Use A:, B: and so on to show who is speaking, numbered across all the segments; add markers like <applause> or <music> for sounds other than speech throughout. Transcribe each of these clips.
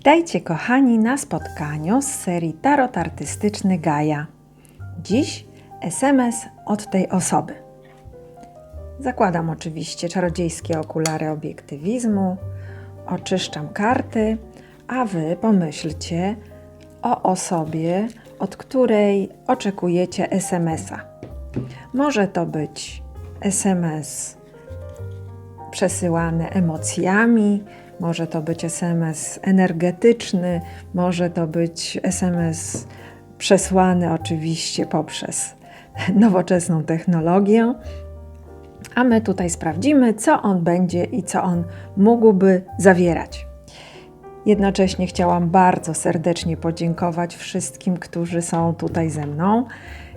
A: Witajcie kochani na spotkaniu z serii Tarot Artystyczny Gaja. Dziś SMS od tej osoby. Zakładam oczywiście czarodziejskie okulary obiektywizmu, oczyszczam karty, a wy pomyślcie o osobie, od której oczekujecie SMS-a. Może to być SMS przesyłane emocjami, może to być SMS energetyczny, może to być SMS przesłany oczywiście poprzez <laughs> nowoczesną technologię. A my tutaj sprawdzimy, co on będzie i co on mógłby zawierać. Jednocześnie chciałam bardzo serdecznie podziękować wszystkim, którzy są tutaj ze mną.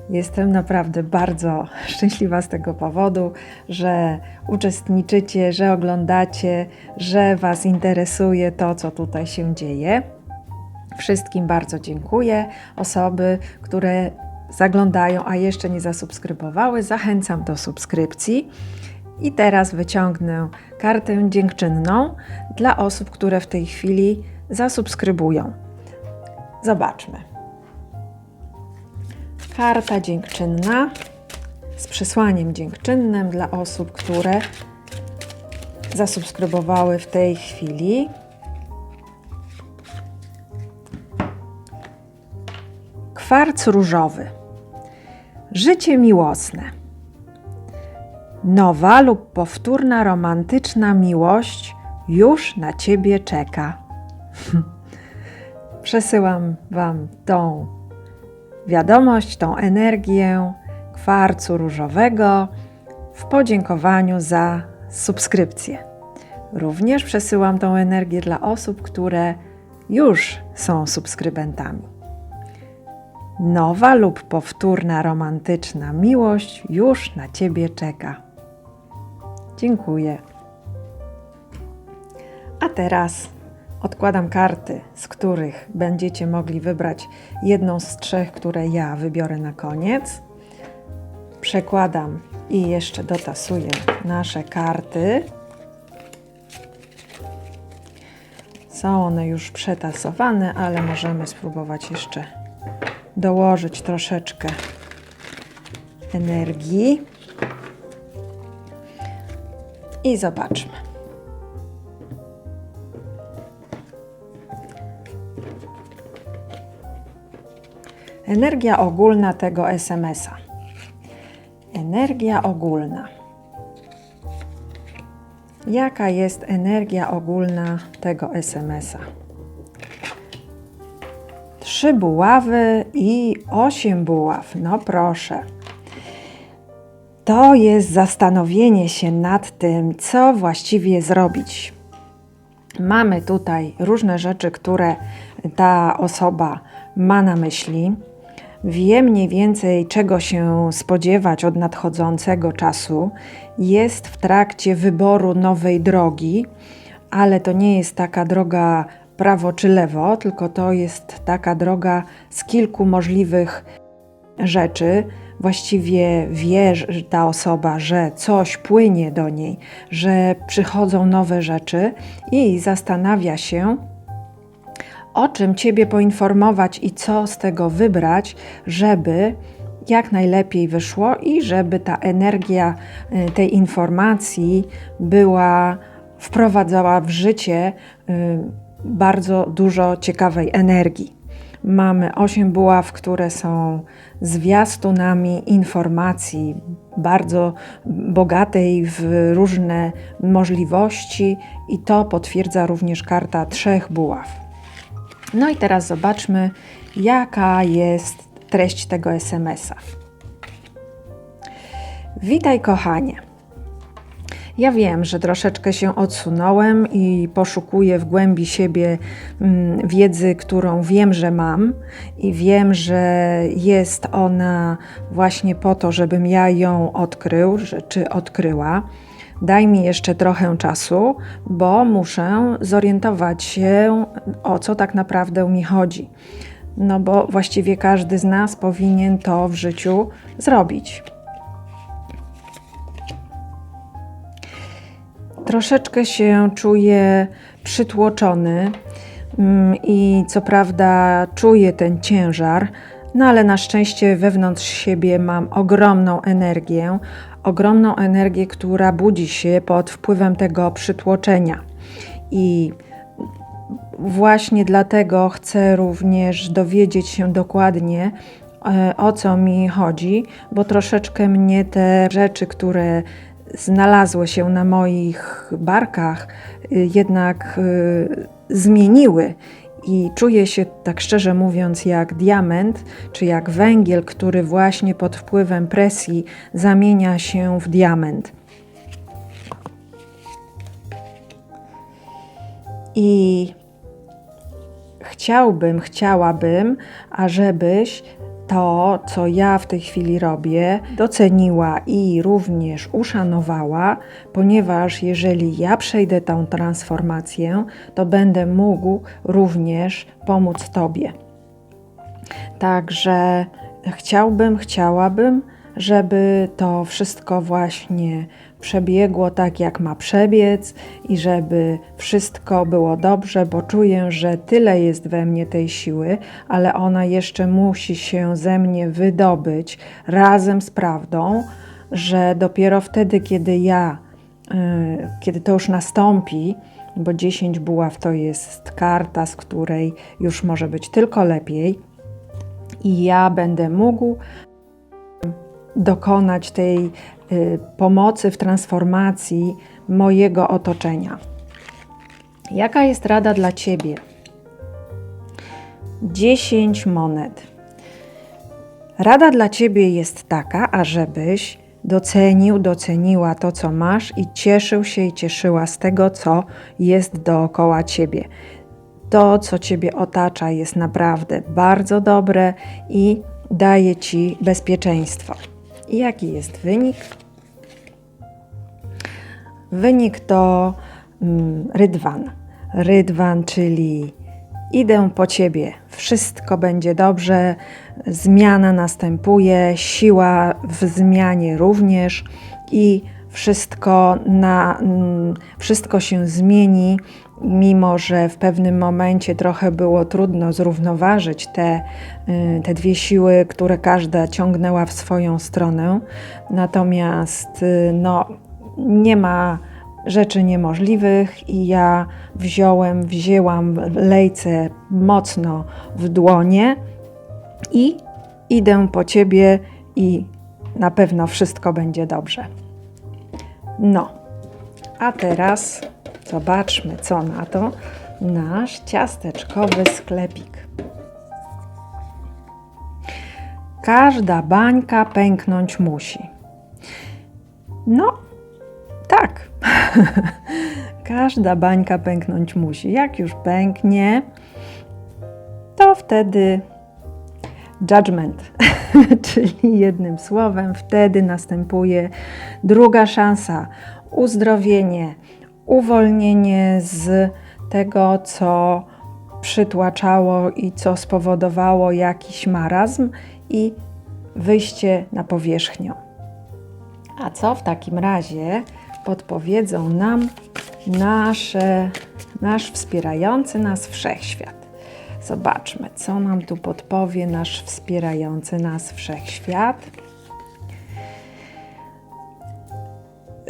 A: Jestem naprawdę bardzo szczęśliwa z tego powodu, że uczestniczycie, że oglądacie, że Was interesuje to, co tutaj się dzieje. Wszystkim bardzo dziękuję. Osoby, które zaglądają, a jeszcze nie zasubskrybowały, zachęcam do subskrypcji. I teraz wyciągnę kartę dziękczynną dla osób, które w tej chwili zasubskrybują. Zobaczmy. Karta dziękczynna z przesłaniem dziękczynnym dla osób, które zasubskrybowały w tej chwili. Kwarc różowy. Życie miłosne. Nowa lub powtórna romantyczna miłość już na ciebie czeka. <laughs> Przesyłam Wam tą wiadomość, tą energię kwarcu różowego w podziękowaniu za subskrypcję. Również przesyłam tą energię dla osób, które już są subskrybentami. Nowa lub powtórna romantyczna miłość już na Ciebie czeka. Dziękuję. A teraz Odkładam karty, z których będziecie mogli wybrać jedną z trzech, które ja wybiorę na koniec. Przekładam i jeszcze dotasuję nasze karty. Są one już przetasowane, ale możemy spróbować jeszcze dołożyć troszeczkę energii. I zobaczmy. Energia ogólna tego SMS-a. Energia ogólna. Jaka jest energia ogólna tego SMS-a? Trzy buławy i osiem buław. No proszę. To jest zastanowienie się nad tym, co właściwie zrobić. Mamy tutaj różne rzeczy, które ta osoba ma na myśli wie mniej więcej czego się spodziewać od nadchodzącego czasu, jest w trakcie wyboru nowej drogi, ale to nie jest taka droga prawo czy lewo, tylko to jest taka droga z kilku możliwych rzeczy. Właściwie wie ta osoba, że coś płynie do niej, że przychodzą nowe rzeczy i zastanawia się, o czym Ciebie poinformować i co z tego wybrać, żeby jak najlepiej wyszło i żeby ta energia y, tej informacji była, wprowadzała w życie y, bardzo dużo ciekawej energii. Mamy osiem buław, które są zwiastunami informacji, bardzo bogatej w różne możliwości, i to potwierdza również karta trzech buław. No i teraz zobaczmy, jaka jest treść tego SMS-a. Witaj, kochanie. Ja wiem, że troszeczkę się odsunąłem i poszukuję w głębi siebie mm, wiedzy, którą wiem, że mam, i wiem, że jest ona właśnie po to, żebym ja ją odkrył, czy odkryła. Daj mi jeszcze trochę czasu, bo muszę zorientować się, o co tak naprawdę mi chodzi. No bo właściwie każdy z nas powinien to w życiu zrobić. Troszeczkę się czuję przytłoczony. Mm, I co prawda czuję ten ciężar, no ale na szczęście wewnątrz siebie mam ogromną energię, ogromną energię, która budzi się pod wpływem tego przytłoczenia. I właśnie dlatego chcę również dowiedzieć się dokładnie, e, o co mi chodzi, bo troszeczkę mnie te rzeczy, które znalazły się na moich barkach, y, jednak y, zmieniły. I czuję się, tak szczerze mówiąc, jak diament, czy jak węgiel, który właśnie pod wpływem presji zamienia się w diament. I chciałbym, chciałabym, ażebyś to, co ja w tej chwili robię, doceniła i również uszanowała, ponieważ jeżeli ja przejdę tą transformację, to będę mógł również pomóc Tobie. Także chciałbym, chciałabym, żeby to wszystko właśnie przebiegło tak, jak ma przebiec i żeby wszystko było dobrze, bo czuję, że tyle jest we mnie tej siły, ale ona jeszcze musi się ze mnie wydobyć razem z prawdą, że dopiero wtedy, kiedy ja, yy, kiedy to już nastąpi, bo 10 buław to jest karta, z której już może być tylko lepiej, i ja będę mógł dokonać tej pomocy w transformacji mojego otoczenia. Jaka jest rada dla Ciebie? 10 monet. Rada dla Ciebie jest taka, ażebyś docenił, doceniła to, co masz i cieszył się i cieszyła z tego, co jest dookoła Ciebie. To, co Ciebie otacza, jest naprawdę bardzo dobre i daje Ci bezpieczeństwo. I jaki jest wynik? Wynik to mm, rydwan. Rydwan, czyli idę po ciebie, wszystko będzie dobrze, zmiana następuje, siła w zmianie również i wszystko, na, mm, wszystko się zmieni, mimo że w pewnym momencie trochę było trudno zrównoważyć te, y, te dwie siły, które każda ciągnęła w swoją stronę. Natomiast y, no, nie ma rzeczy niemożliwych i ja wziąłem, wzięłam lejce mocno w dłonie i idę po ciebie i na pewno wszystko będzie dobrze. No, a teraz zobaczmy, co na to nasz ciasteczkowy sklepik. Każda bańka pęknąć musi. No, tak. <laughs> Każda bańka pęknąć musi. Jak już pęknie, to wtedy judgment, <laughs> czyli jednym słowem, wtedy następuje druga szansa, uzdrowienie, uwolnienie z tego, co przytłaczało i co spowodowało jakiś marazm i wyjście na powierzchnię. A co w takim razie podpowiedzą nam nasze, nasz wspierający nas wszechświat? Zobaczmy, co nam tu podpowie nasz wspierający nas wszechświat.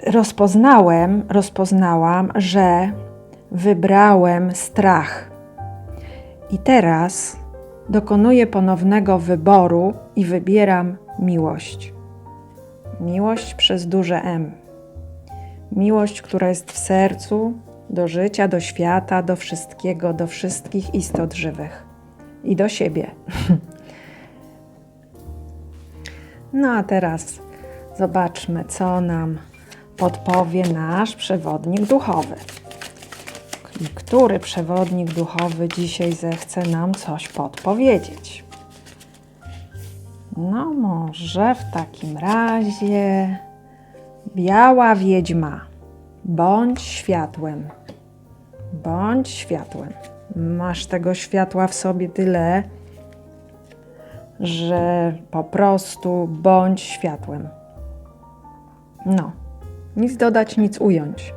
A: Rozpoznałem, rozpoznałam, że wybrałem strach. I teraz dokonuję ponownego wyboru i wybieram miłość. Miłość przez duże M. Miłość, która jest w sercu, do życia, do świata, do wszystkiego, do wszystkich istot żywych i do siebie. <laughs> No a teraz zobaczmy, co nam podpowie nasz przewodnik duchowy. I który przewodnik duchowy dzisiaj zechce nam coś podpowiedzieć? No, może w takim razie biała wiedźma. Bądź światłem. Bądź światłem. Masz tego światła w sobie tyle, że po prostu bądź światłem. No, nic dodać, nic ująć.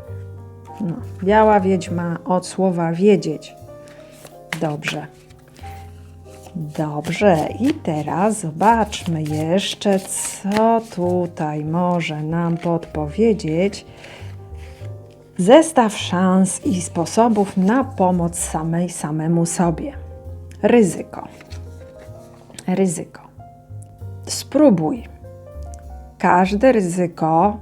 A: No, biała wiedźma od słowa wiedzieć. Dobrze. Dobrze, i teraz zobaczmy jeszcze, co tutaj może nam podpowiedzieć. Zestaw szans i sposobów na pomoc samej samemu sobie. Ryzyko. Ryzyko. Spróbuj. Każde ryzyko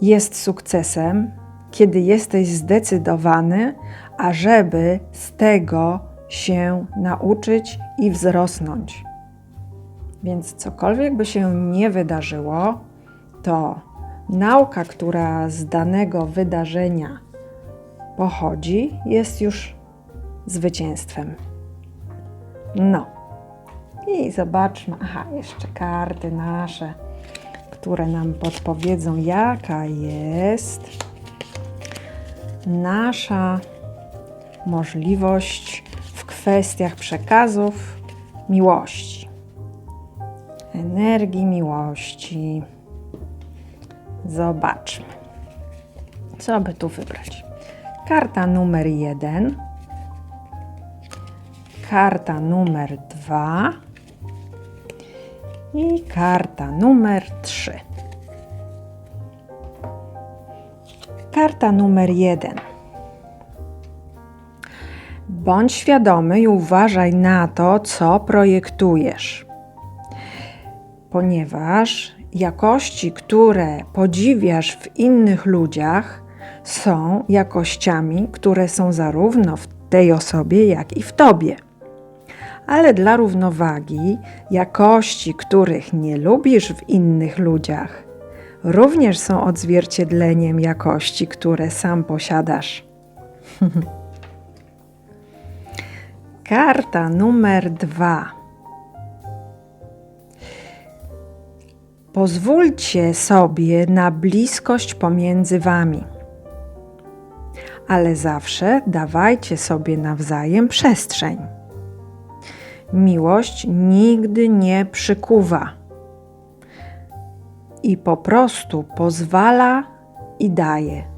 A: jest sukcesem, kiedy jesteś zdecydowany, ażeby z tego się nauczyć i wzrosnąć. Więc cokolwiek by się nie wydarzyło, to nauka, która z danego wydarzenia pochodzi, jest już zwycięstwem. No. I zobaczmy, aha, jeszcze karty nasze, które nam podpowiedzą, jaka jest nasza możliwość kwestiach przekazów miłości, energii miłości. Zobaczmy, co by tu wybrać. Karta numer jeden, karta numer dwa i karta numer trzy. Karta numer jeden. Bądź świadomy i uważaj na to, co projektujesz, ponieważ jakości, które podziwiasz w innych ludziach, są jakościami, które są zarówno w tej osobie, jak i w tobie. Ale dla równowagi, jakości, których nie lubisz w innych ludziach, również są odzwierciedleniem jakości, które sam posiadasz. <laughs> Karta numer dwa. Pozwólcie sobie na bliskość pomiędzy wami, ale zawsze dawajcie sobie nawzajem przestrzeń. Miłość nigdy nie przykuwa i po prostu pozwala i daje.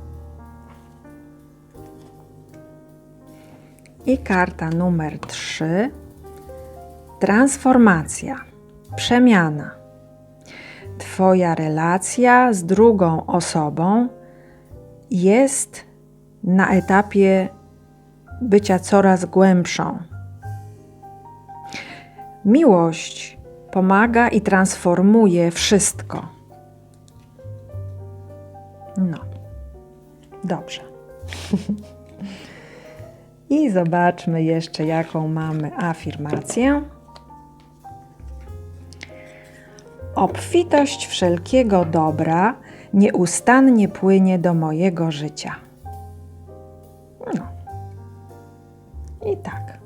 A: I karta numer 3. Transformacja, przemiana. Twoja relacja z drugą osobą jest na etapie bycia coraz głębszą. Miłość pomaga i transformuje wszystko. No, dobrze. <laughs> I zobaczmy jeszcze, jaką mamy afirmację. Obfitość wszelkiego dobra nieustannie płynie do mojego życia. No. I tak.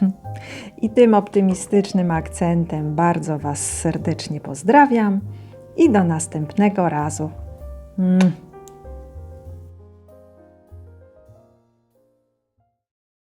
A: <laughs> I tym optymistycznym akcentem bardzo Was serdecznie pozdrawiam i do następnego razu. Mm.